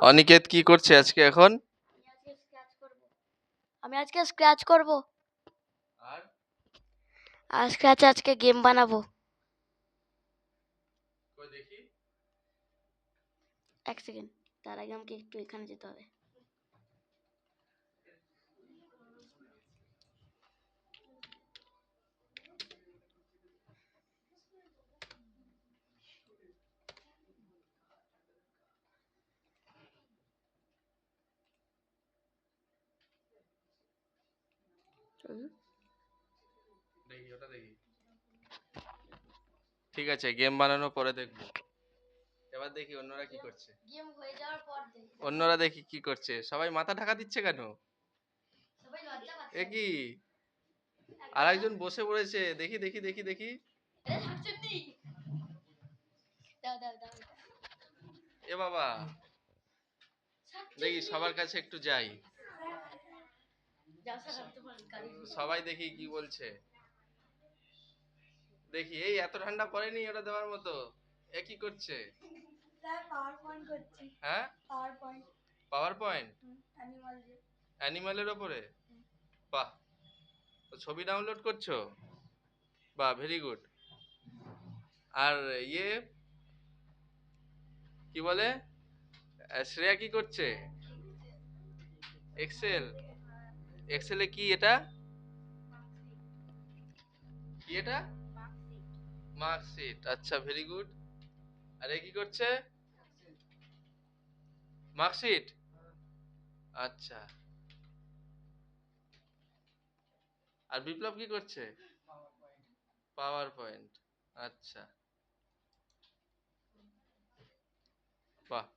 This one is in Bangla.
অনিকেত কি করছে আজকে এখন? আমি আজকে স্ক্র্যাচ করব। আর? আর স্ক্র্যাচ আজকে গেম বানাবো। কই দেখি? এক সেকেন্ড তার আগে আমাকে একটু এখানে যেতে হবে। দেখি ওটা দেখি। ঠিক আছে গেম বানানোর পরে দেখব। এবার দেখি অন্যরা কি করছে। গেম হয়ে যাওয়ার পর দেখি অন্যরা দেখি কি করছে। সবাই মাথা ঢাকা দিচ্ছে কেন? সবাই লজ্জা এ কি? আর একজন বসে পড়েছে। দেখি দেখি দেখি দেখি। এ বাবা। দেখি সবার কাছে একটু যাই। সবাই দেখি কি বলছে। দেখি এই এত ঠান্ডা পড়েনি ওটা দেওয়ার মতো। এ কি করছে? হ্যাঁ? পাওয়ার পয়েন্ট অ্যানিমালের ওপরে? বাহ। ছবি ডাউনলোড করছ? বাহ ভেরি গুড আর ইয়ে কি বলে? শ্রেয়া কি করছে? এক্সেল এক্সেলে কি এটা? কি এটা? মার্কশিট আচ্ছা ভেরি গুড আর কি করছে? মার্কশিট আচ্ছা। আর বিপ্লব কি করছে? পাওয়ার পয়েন্ট আচ্ছা। বাহ।